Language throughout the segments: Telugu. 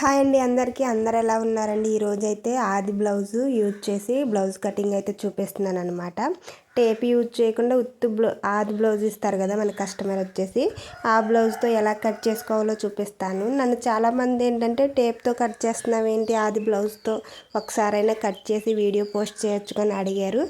హాయ్ అండి అందరికీ. అందరు ఎలా ఉన్నారండి? ఈరోజైతే ఆది బ్లౌజ్ యూజ్ చేసి బ్లౌజ్ కటింగ్ అయితే చూపిస్తున్నాను అనమాట టేప్ యూజ్ చేయకుండా ఉత్తు బ్లౌ ఆది బ్లౌజ్ ఇస్తారు కదా మన కస్టమర్ వచ్చేసి. ఆ బ్లౌజ్తో ఎలా కట్ చేసుకోవాలో చూపిస్తాను. నన్ను చాలామంది ఏంటంటే టేప్తో కట్ చేస్తున్నావు ఏంటి ఆది బ్లౌజ్తో ఒకసారైనా కట్ చేసి వీడియో పోస్ట్ చేయొచ్చుకొని అడిగారు.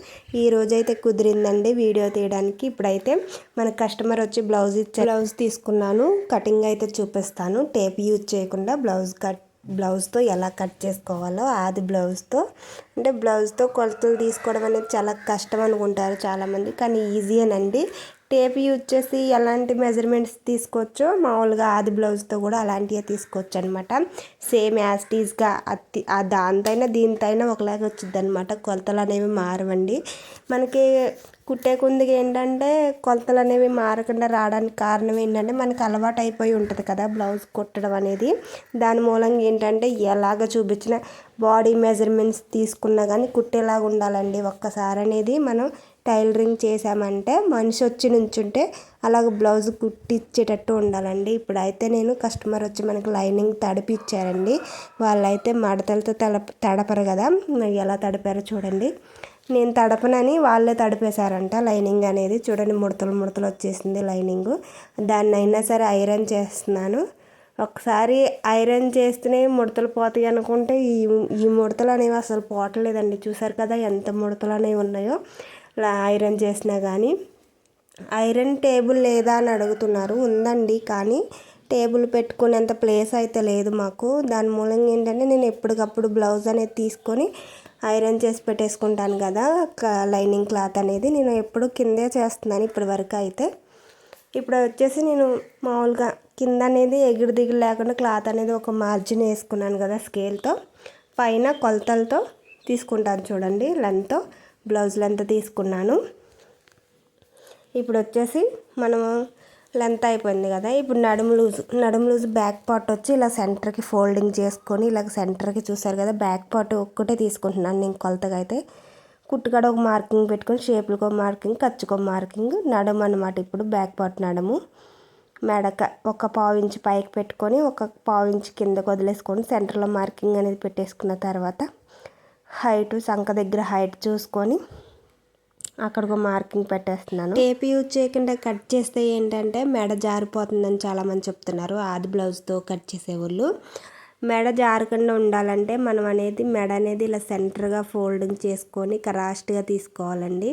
ఈ రోజైతే కుదిరిందండి వీడియో తీయడానికి. ఇప్పుడైతే మన కస్టమర్ వచ్చి బ్లౌజ్ ఇచ్చే బ్లౌజ్ తీసుకున్నాను. కటింగ్ అయితే చూపిస్తాను. టేప్ యూజ్ చేయకుండా బ్లౌజ్ కట్ బ్లౌజ్తో ఎలా కట్ చేసుకోవాలో అది బ్లౌజ్తో. అంటే బ్లౌజ్తో కొలతలు తీసుకోవడం అనేది చాలా కష్టం అనుకుంటారు చాలామంది కానీ ఈజీయేనండి టేప్ యూజ్ చేసి ఎలాంటి మెజర్మెంట్స్ తీసుకోవచ్చో మామూలుగా ఆది బ్లౌజ్తో కూడా అలాంటివే తీసుకోవచ్చు అనమాట సేమ్ యాస్టీస్గా అత్తి దాంతైనా దీంతైనా ఒకలాగా వచ్చింది అనమాట కొలతలు అనేవి మారవండి. మనకి కుట్టే కుందికి ఏంటంటే కొలతలు అనేవి మారకుండా రావడానికి కారణం ఏంటంటే మనకు అలవాటు అయిపోయి ఉంటుంది కదా బ్లౌజ్ కుట్టడం అనేది. దాని మూలంగా ఏంటంటే ఎలాగ చూపించిన బాడీ మెజర్మెంట్స్ తీసుకున్నా కానీ కుట్టేలాగా ఉండాలండి ఒక్కసారి అనేది మనం టైలరింగ్ చేసామంటే మనిషి వచ్చి నుంచుంటే అలాగ బ్లౌజ్ కుట్టించేటట్టు ఉండాలండి. ఇప్పుడైతే నేను కస్టమర్ వచ్చి మనకి లైనింగ్ తడిపిచ్చారండి. వాళ్ళైతే మడతలతో తడప తడపరు కదా. ఎలా తడిపారో చూడండి. నేను తడపనని వాళ్ళే తడిపేశారంట లైనింగ్ అనేది. చూడండి ముడతలు ముడతలు వచ్చేసింది లైనింగ్. దాన్ని అయినా సరే ఐరన్ చేస్తున్నాను. ఒకసారి ఐరన్ చేస్తేనే ముడతలు పోతాయి అనుకుంటే ఈ ఈ ముడతలు అనేవి అసలు పోవట్లేదండి. చూసారు కదా ఎంత ముడతలు అనేవి ఉన్నాయో. ఐరన్ చేసినా కానీ ఐరన్ టేబుల్ లేదా అని అడుగుతున్నారు ఉందండి. కానీ టేబుల్ పెట్టుకునేంత ప్లేస్ అయితే లేదు మాకు. దాని మూలంగా ఏంటంటే నేను ఎప్పటికప్పుడు బ్లౌజ్ అనేది తీసుకొని ఐరన్ చేసి పెట్టేసుకుంటాను కదా. లైనింగ్ క్లాత్ అనేది నేను ఎప్పుడు కిందే చేస్తున్నాను ఇప్పటి వరకు అయితే. ఇప్పుడు వచ్చేసి నేను మామూలుగా కింద అనేది ఎగిరి దిగులు లేకుండా క్లాత్ అనేది ఒక మార్జిన్ వేసుకున్నాను కదా స్కేల్తో. పైన కొలతలతో తీసుకుంటాను చూడండి లెంత్తో. బ్లౌజ్ లెంత్ తీసుకున్నాను. ఇప్పుడు వచ్చేసి మనము లెంత్ అయిపోయింది కదా ఇప్పుడు నడుము లూజ్ నడుము లూజ్ బ్యాక్ పార్ట్ వచ్చి ఇలా సెంటర్కి ఫోల్డింగ్ చేసుకొని ఇలా సెంటర్కి చూసారు కదా బ్యాక్ పార్ట్ ఒక్కటే తీసుకుంటున్నాను నేను కొలతగా అయితే. కుట్టుకాడ ఒక మార్కింగ్ పెట్టుకొని షేపులకు ఒక మార్కింగ్ ఖర్చుకు ఒక మార్కింగ్ నడుము అనమాట ఇప్పుడు బ్యాక్ పార్ట్ నడుము. మెడక ఒక పావు ఇంచు పైకి పెట్టుకొని ఒక పావు ఇంచు కిందకు వదిలేసుకొని సెంటర్లో మార్కింగ్ అనేది పెట్టేసుకున్న తర్వాత హైట్ సంఖ దగ్గర హైట్ చూసుకొని అక్కడ ఒక మార్కింగ్ పెట్టేస్తున్నాను. టేప్ యూజ్ చేయకుండా కట్ చేస్తే ఏంటంటే మెడ జారిపోతుందని చాలామంది చెప్తున్నారు. ఆది బ్లౌజ్తో కట్ చేసేవాళ్ళు. మెడ జారకుండా ఉండాలంటే మనం అనేది మెడ అనేది ఇలా సెంటర్గా ఫోల్డింగ్ చేసుకొని కరాస్ట్గా తీసుకోవాలండి.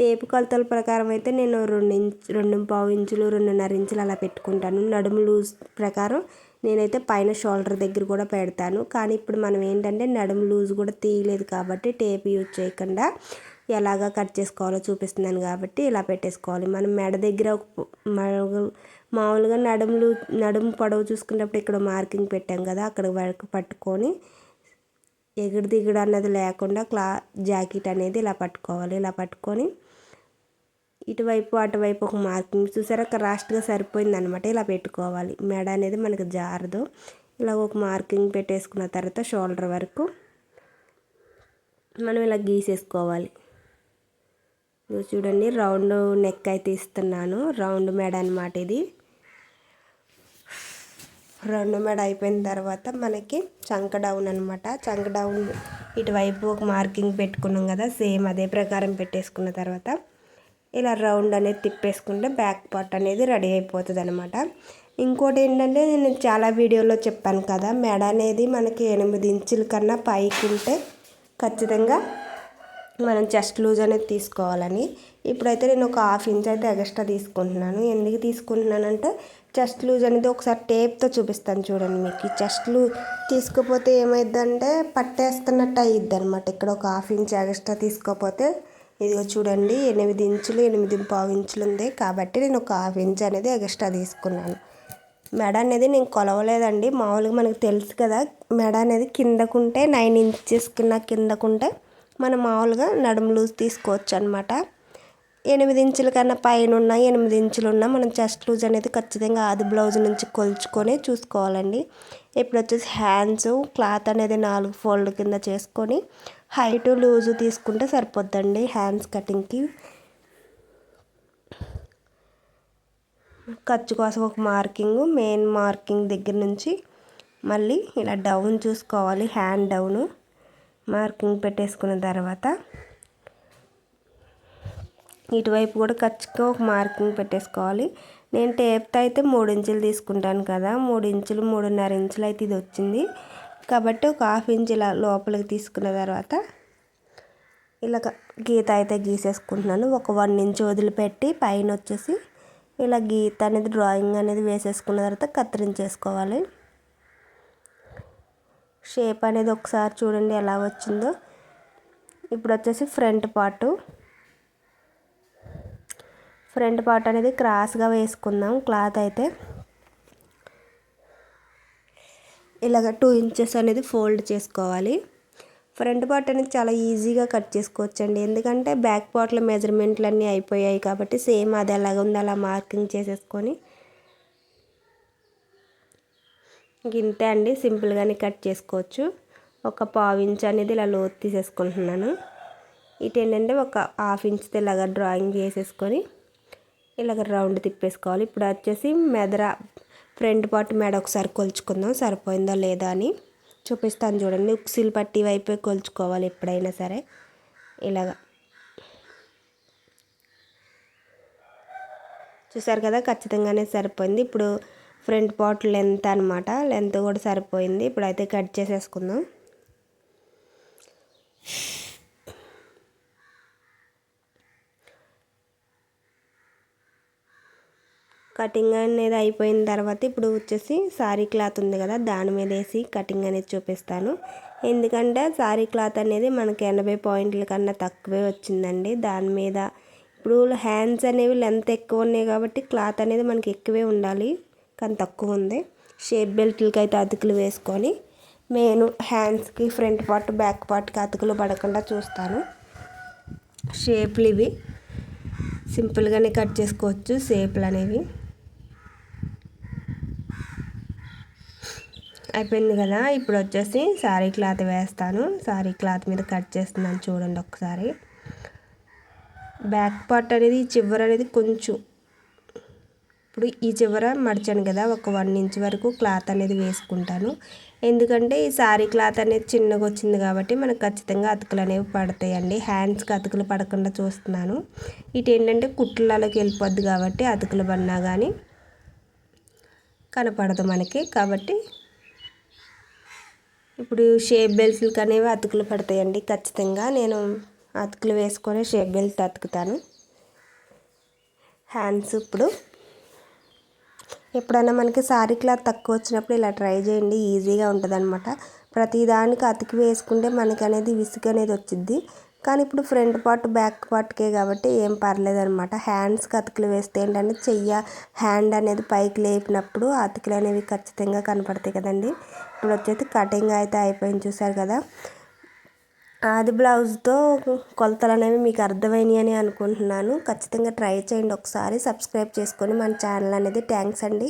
టేపు కొలతల ప్రకారం అయితే నేను రెండు ఇంచ్ రెండు పావు ఇంచులు రెండున్నర ఇంచులు అలా పెట్టుకుంటాను. నడుము లూజ్ ప్రకారం నేనైతే పైన షోల్డర్ దగ్గర కూడా పెడతాను. కానీ ఇప్పుడు మనం ఏంటంటే నడుము లూజ్ కూడా తీయలేదు కాబట్టి టేప్ యూజ్ చేయకుండా ఎలాగా కట్ చేసుకోవాలో చూపిస్తున్నాను కాబట్టి ఇలా పెట్టేసుకోవాలి. మనం మెడ దగ్గర మామూలుగా నడుములు నడుము పొడవు చూసుకున్నప్పుడు ఇక్కడ మార్కింగ్ పెట్టాం కదా అక్కడ వరకు పట్టుకొని ఎగుడు దిగుడు అన్నది లేకుండా క్లా జాకెట్ అనేది ఇలా పట్టుకోవాలి. ఇలా పట్టుకొని ఇటువైపు అటువైపు ఒక మార్కింగ్. చూసారా? రాస్ట్గా సరిపోయింది అనమాట ఇలా పెట్టుకోవాలి. మెడ అనేది మనకు జారదు. ఇలా ఒక మార్కింగ్ పెట్టేసుకున్న తర్వాత షోల్డర్ వరకు మనం ఇలా గీసేసుకోవాలి. చూడండి రౌండ్ నెక్ అయితే ఇస్తున్నాను. రౌండ్ మెడ అనమాట ఇది. రౌండ్ మెడ అయిపోయిన తర్వాత మనకి చంక డౌన్ అనమాట చంక డౌన్ ఇటువైపు ఒక మార్కింగ్ పెట్టుకున్నాం కదా సేమ్ అదే ప్రకారం పెట్టేసుకున్న తర్వాత ఇలా రౌండ్ అనేది తిప్పేసుకుంటే బ్యాక్ పార్ట్ అనేది రెడీ అయిపోతుంది అనమాట ఇంకోటి ఏంటంటే నేను చాలా వీడియోలో చెప్పాను కదా మెడ అనేది మనకి ఎనిమిది ఇంచుల కన్నా పైకి ఉంటే ఖచ్చితంగా మనం చెస్ట్ లూజ్ అనేది తీసుకోవాలని. ఇప్పుడైతే నేను ఒక హాఫ్ ఇంచ్ అయితే ఎక్స్ట్రా తీసుకుంటున్నాను. ఎందుకు తీసుకుంటున్నానంటే చెస్ట్ లూజ్ అనేది ఒకసారి టేప్తో చూపిస్తాను చూడండి మీకు. చెస్ట్ లూజ్ తీసుకుపోతే ఏమైందంటే పట్టేస్తున్నట్టు అయ్యిద్ది అనమాట ఇక్కడ ఒక హాఫ్ ఇంచ్ ఎక్స్ట్రా తీసుకోపోతే ఇదిగో చూడండి ఎనిమిది ఇంచులు ఎనిమిది పావు ఇంచులు ఉంది. కాబట్టి నేను ఒక హాఫ్ ఇంచ్ అనేది ఎక్స్ట్రా తీసుకున్నాను. మెడ అనేది నేను కొలవలేదండి. మామూలుగా మనకు తెలుసు కదా మెడ అనేది కిందకుంటే నైన్ ఇంచెస్ కింద కిందకుంటే మనం మామూలుగా నడుము లూజ్ తీసుకోవచ్చు అనమాట ఎనిమిది ఇంచుల కన్నా పైన ఉన్న ఎనిమిది ఇంచులు ఉన్న మనం చెస్ట్ లూజ్ అనేది ఖచ్చితంగా ఆది బ్లౌజ్ నుంచి కొలుచుకొని చూసుకోవాలండి. ఇప్పుడు వచ్చేసి హ్యాండ్స్ క్లాత్ అనేది నాలుగు ఫోల్డ్ కింద చేసుకొని హైట్ లూజు తీసుకుంటే సరిపోద్దండి హ్యాండ్స్ కటింగ్కి ఖర్చు కోసం ఒక మార్కింగ్ మెయిన్ మార్కింగ్ దగ్గర నుంచి మళ్ళీ ఇలా డౌన్ చూసుకోవాలి హ్యాండ్ డౌను మార్కింగ్ పెట్టేసుకున్న తర్వాత ఇటువైపు కూడా ఖచ్చితంగా ఒక మార్కింగ్ పెట్టేసుకోవాలి. నేను టేప్తో అయితే మూడు ఇంచులు తీసుకుంటాను కదా. మూడు ఇంచులు మూడున్నర ఇంచులు అయితే ఇది వచ్చింది. కాబట్టి ఒక హాఫ్ ఇంచ్ ఇలా లోపలికి తీసుకున్న తర్వాత ఇలా గీత అయితే గీసేసుకుంటున్నాను. ఒక వన్ ఇంచ్ వదిలిపెట్టి పైన వచ్చేసి ఇలా గీత అనేది డ్రాయింగ్ అనేది వేసేసుకున్న తర్వాత కత్తిరించేసుకోవాలి. షేప్ అనేది ఒకసారి చూడండి ఎలా వచ్చిందో. ఇప్పుడు వచ్చేసి ఫ్రంట్ పార్టు. ఫ్రంట్ పార్ట్ అనేది క్రాస్గా వేసుకుందాం క్లాత్ అయితే. ఇలాగ టూ ఇంచెస్ అనేది ఫోల్డ్ చేసుకోవాలి. ఫ్రంట్ పార్ట్ అనేది చాలా ఈజీగా కట్ చేసుకోవచ్చు అండి ఎందుకంటే బ్యాక్ పార్ట్లో మెజర్మెంట్లు అన్నీ అయిపోయాయి కాబట్టి సేమ్ అది ఎలాగ ఉంది అలా మార్కింగ్ చేసేసుకొని. ఇంతే అండి సింపుల్గానే కట్ చేసుకోవచ్చు. ఒక పావు ఇంచ్ అనేది ఇలా లోతు తీసేసుకుంటున్నాను. ఇటు ఏంటంటే ఒక హాఫ్ ఇంచ్ ఇలాగ డ్రాయింగ్ చేసేసుకొని. ఇలాగ రౌండ్ తిప్పేసుకోవాలి. ఇప్పుడు వచ్చేసి మెదర ఫ్రంట్ పార్ట్ మెడ ఒకసారి కొలుచుకుందాం. సరిపోయిందో లేదా అని చూపిస్తాను చూడండి. ఉక్సిల్ పట్టి వైపే కొలుచుకోవాలి ఎప్పుడైనా సరే. ఇలాగ. చూసారు కదా ఖచ్చితంగానే సరిపోయింది. ఇప్పుడు ఫ్రంట్ పార్ట్ లెంత్ అనమాట లెంత్ కూడా సరిపోయింది. ఇప్పుడు అయితే కట్ చేసేసుకుందాం. కటింగ్ అనేది అయిపోయిన తర్వాత ఇప్పుడు వచ్చేసి శారీ క్లాత్ ఉంది కదా దాని మీద వేసి కటింగ్ అనేది చూపిస్తాను. ఎందుకంటే శారీ క్లాత్ అనేది మనకి ఎనభై పాయింట్ల కన్నా తక్కువే వచ్చిందండి. దాని మీద ఇప్పుడు హ్యాండ్స్ అనేవి లెంత్ ఎక్కువ ఉన్నాయి కాబట్టి క్లాత్ అనేది మనకి ఎక్కువే ఉండాలి కానీ తక్కువ ఉంది. షేప్ బెల్ట్లకి అయితే అతుకులు వేసుకొని నేను హ్యాండ్స్కి ఫ్రంట్ పార్ట్ బ్యాక్ పార్ట్కి అతుకులు పడకుండా చూస్తాను. షేప్లు ఇవి. సింపుల్గానే కట్ చేసుకోవచ్చు షేప్లు అనేవి. అయిపోయింది కదా ఇప్పుడు వచ్చేసి శారీ క్లాత్ వేస్తాను. శారీ క్లాత్ మీద కట్ చేస్తున్నాను చూడండి ఒకసారి బ్యాక్ పార్ట్ అనేది చివర అనేది కొంచెం ఇప్పుడు ఈ చివర మడిచాను కదా ఒక వన్ ఇంచ్ వరకు క్లాత్ అనేది వేసుకుంటాను. ఎందుకంటే ఈ శారీ క్లాత్ అనేది చిన్నగా వచ్చింది కాబట్టి మనకు ఖచ్చితంగా అతుకులు అనేవి పడతాయండి. హ్యాండ్స్కి అతుకులు పడకుండా చూస్తున్నాను. ఇటు ఏంటంటే కుట్లలోకి వెళ్ళిపోద్ది కాబట్టి అతుకులు పడినా కానీ కనపడదు మనకి కాబట్టి ఇప్పుడు షేప్ బెల్ట్లకి అనేవి అతుకులు పడతాయండి ఖచ్చితంగా. నేను అతుకులు వేసుకొని షేప్ బెల్ట్ అతుకుతాను. హ్యాండ్స్ ఇప్పుడు. ఎప్పుడైనా మనకి సారీ క్లాత్ తక్కువ వచ్చినప్పుడు ఇలా ట్రై చేయండి ఈజీగా ఉంటుంది అనమాట ప్రతిదానికి అతికి వేసుకుంటే మనకి అనేది విసుగు అనేది వచ్చింది కానీ ఇప్పుడు ఫ్రంట్ పార్ట్ బ్యాక్ పార్ట్కే కాబట్టి ఏం పర్లేదు అనమాట హ్యాండ్స్కి అతుకులు వేస్తే ఏంటంటే చెయ్య హ్యాండ్ అనేది పైకి లేపినప్పుడు అతుకులు అనేవి ఖచ్చితంగా కనపడతాయి కదండి. ఇప్పుడు వచ్చేసి కటింగ్ అయితే అయిపోయింది చూసారు కదా. ఆది బ్లౌజ్తో కొలతలు అనేవి మీకు అర్థమైనాయి అని అనుకుంటున్నాను. ఖచ్చితంగా ట్రై చేయండి ఒకసారి. సబ్స్క్రైబ్ చేసుకొని మన ఛానల్ అనేది థ్యాంక్స్ అండి.